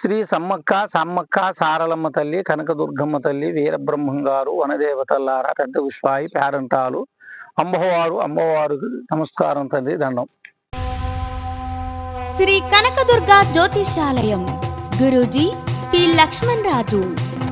శ్రీ సమ్మక్క సమ్మక్క సారలమ్మ తల్లి కనకదుర్గమ్మ తల్లి వీరబ్రహ్మంగారు వనదేవతల్లారా పెద్ద విశ్వాయి పేరంటాలు అమ్మవారు అమ్మవారికి నమస్కారం తండ్రి దండం. శ్రీ కనకదుర్గ జ్యోతిషాలయం. గురూజీ పి లక్ష్మణ్ రాజు.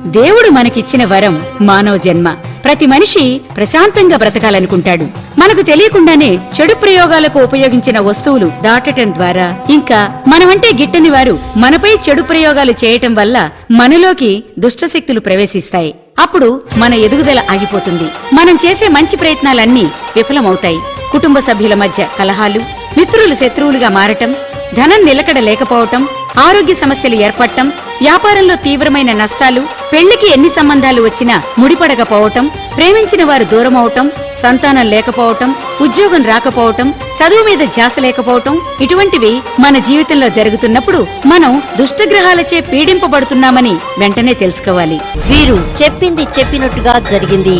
దేవుడు మనకిచ్చిన వరం మానవ జన్మ. ప్రతి మనిషి ప్రశాంతంగా బ్రతకాలనుకుంటాడు. మనకు తెలియకుండానే చెడు ప్రయోగాలకు ఉపయోగించిన వస్తువులు దాటటం ద్వారా ఇంకా మనమంటే గిట్టని వారు మనపై చెడు ప్రయోగాలు చేయటం వల్ల మనలోకి దుష్టశక్తులు ప్రవేశిస్తాయి. అప్పుడు మన ఎదుగుదల ఆగిపోతుంది. మనం చేసే మంచి ప్రయత్నాలన్నీ విఫలమవుతాయి. కుటుంబ సభ్యుల మధ్య కలహాలు మిత్రులు శత్రువులుగా మారటం ధనం నిలకడ లేకపోవటం ఆరోగ్య సమస్యలు ఏర్పడటం వ్యాపారంలో తీవ్రమైన నష్టాలు పెళ్ళికి ఎన్ని సంబంధాలు వచ్చినా ముడిపడకపోవటం ప్రేమించిన వారు దూరం అవటం సంతానం లేకపోవటం ఉద్యోగం రాకపోవటం చదువు మీద ధ్యాస లేకపోవటం ఇటువంటివి మన జీవితంలో జరుగుతున్నప్పుడు మనం దుష్టగ్రహాలచే పీడింపబడుతున్నామని వెంటనే తెలుసుకోవాలి. వీరు చెప్పింది చెప్పినట్టుగా జరిగింది.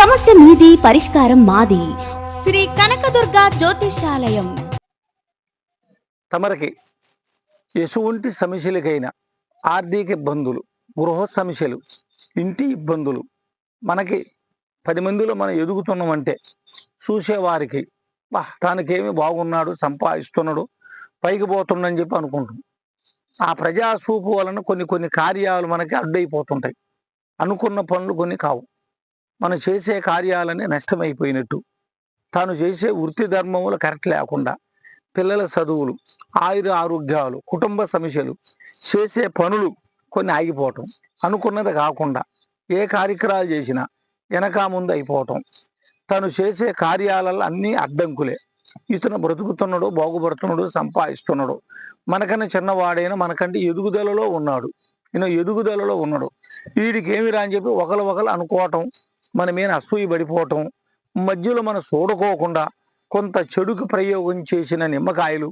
సమస్య మీది పరిష్కారం మాది. శ్రీ కనకదుర్గ జ్యోతిషాలయం. తమరికి ఎటువంటి సమస్యలకైనా ఆర్థిక ఇబ్బందులు గృహ సమస్యలు ఇంటి ఇబ్బందులు మనకి పది మందిలో మనం ఎదుగుతున్నామంటే చూసేవారికి బా తనకేమి బాగున్నాడు సంపాదిస్తున్నాడు పైకి పోతుండని చెప్పి అనుకుంటాం. ఆ ప్రజాసూపు వలన కొన్ని కొన్ని కార్యాలు మనకి అడ్డైపోతుంటాయి. అనుకున్న పనులు కొన్ని కావు. మనం చేసే కార్యాలన్నీ నష్టమైపోయినట్టు. తాను చేసే వృత్తి ధర్మములు కరెక్ట్ లేకుండా పిల్లల చదువులు ఆయుర ఆరోగ్యాలు కుటుంబ సమస్యలు చేసే పనులు కొన్ని ఆగిపోవటం. అనుకున్నది కాకుండా ఏ కార్యక్రమాలు చేసినా వెనక ముందు అయిపోవటం. తను చేసే కార్యాలలో అన్నీ అడ్డంకులే. ఇతను బ్రతుకుతున్నాడు బాగుపడుతున్నాడు సంపాదిస్తున్నాడు మనకన్నా చిన్నవాడైనా మనకంటే ఎదుగుదలలో ఉన్నాడు. ఈయన ఎదుగుదలలో ఉన్నాడు. వీడికి ఏమి రా అని చెప్పి ఒకరు ఒకరు అనుకోవటం మన మీద అసూయ పడిపోవటం మధ్యలో మనం చూడుకోకుండా కొంత చెడుకు ప్రయోగం చేసిన నిమ్మకాయలు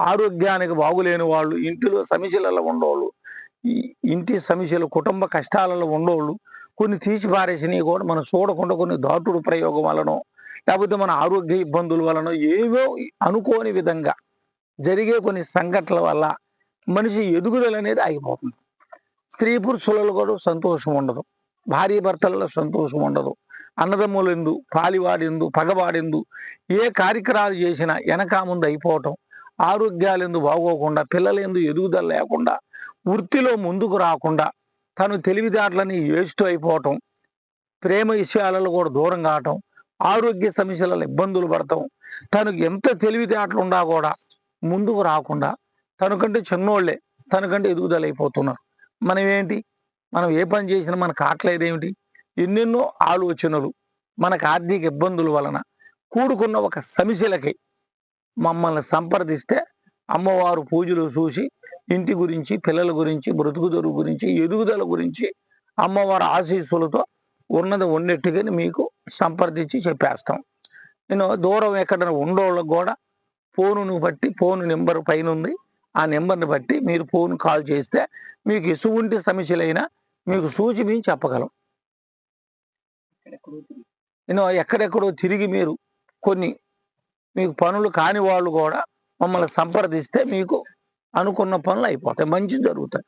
ఆరోగ్యానికి బాగులేని వాళ్ళు ఇంటిలో సమస్యలలో ఉండేవాళ్ళు ఇంటి సమస్యలు కుటుంబ కష్టాలలో ఉండేవాళ్ళు కొన్ని తీసి పారేసినవి కూడా మనం చూడకుండా కొన్ని దాటుడు ప్రయోగం వలనో లేకపోతే మన ఆరోగ్య ఇబ్బందుల వలన ఏవో అనుకోని విధంగా జరిగే కొన్ని సంఘటనల వల్ల మనిషి ఎదుగుదల అనేది ఆగిపోతుంది. స్త్రీ పురుషులలో కూడా సంతోషం ఉండదు. భార్య భర్తలలో సంతోషం ఉండదు. అన్నదమ్ములెందు పాలివాడెందు పగవాడెందు ఏ కార్యక్రమాలు చేసినా వెనక ముందు అయిపోవటం ఆరోగ్యాలెందు బాగోకుండా పిల్లలందు ఎదుగుదల లేకుండా వృత్తిలో ముందుకు రాకుండా తను తెలివిదాట్లని ఏస్ట్ అయిపోవటం ప్రేమ విషయాలలో కూడా దూరం కావటం ఆరోగ్య సమస్యలలో ఇబ్బందులు పడటం తనకు ఎంత తెలివితేటలు ఉన్నా కూడా ముందుకు రాకుండా తనకంటే చిన్నోళ్ళే తనకంటే ఎదుగుదల అయిపోతున్నారు. మనం ఏంటి మనం ఏ పని చేసినా మనకు కావట్లేదేమిటి ఎన్నెన్నో ఆలోచనలు మనకు ఆర్థిక ఇబ్బందుల వలన కూడుకున్న ఒక సమస్యలకి మమ్మల్ని సంప్రదిస్తే అమ్మవారు పూజలు చూసి ఇంటి గురించి పిల్లల గురించి బ్రతుకుదొరు గురించి ఎదుగుదల గురించి అమ్మవారి ఆశీస్సులతో ఉన్నది ఉన్నట్టుగానే మీకు సంప్రదించి చెప్పేస్తాం. నేను దూరం ఎక్కడైనా ఉండోళ్ళకు కూడా ఫోనును బట్టి ఫోన్ నెంబర్ పైన ఉంది. ఆ నెంబర్ని బట్టి మీరు ఫోన్ కాల్ చేస్తే మీకు ఎటువంటి సమస్యలైనా మీకు సూచి మేము చెప్పగలం. నేను ఎక్కడెక్కడో తిరిగి మీరు కొన్ని మీకు పనులు కాని వాళ్ళు కూడా మమ్మల్ని సంప్రదిస్తే మీకు అనుకున్న పనులు అయిపోతాయి. మంచి జరుగుతాయి.